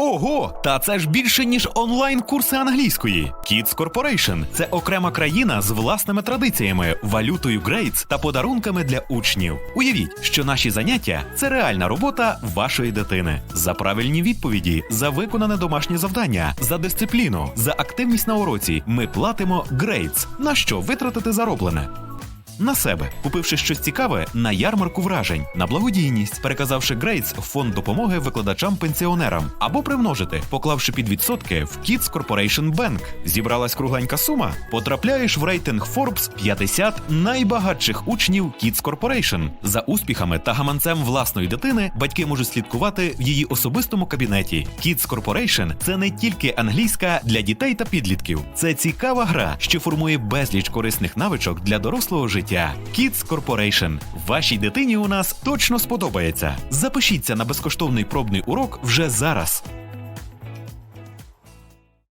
Ого, та це ж більше ніж онлайн-курси англійської. Kids Corporation – це окрема країна з власними традиціями, валютою Grades та подарунками для учнів. Уявіть, що наші заняття це реальна робота вашої дитини. За правильні відповіді, за виконане домашнє завдання, за дисципліну, за активність на уроці. Ми платимо Grades. На що витратити зароблене? На себе, купивши щось цікаве на ярмарку вражень, на благодійність, переказавши Грейтс в фонд допомоги викладачам-пенсіонерам, або примножити, поклавши під відсотки в Kids Corporation Bank. Зібралась кругленька сума. Потрапляєш в рейтинг Forbes 50 найбагатших учнів Kids Corporation. За успіхами та гаманцем власної дитини батьки можуть слідкувати в її особистому кабінеті. Kids Corporation – це не тільки англійська для дітей та підлітків. Це цікава гра, що формує безліч корисних навичок для дорослого життя. Kids Corporation. Вашій дитині у нас точно сподобається. Запишіться на безкоштовний пробний урок вже зараз.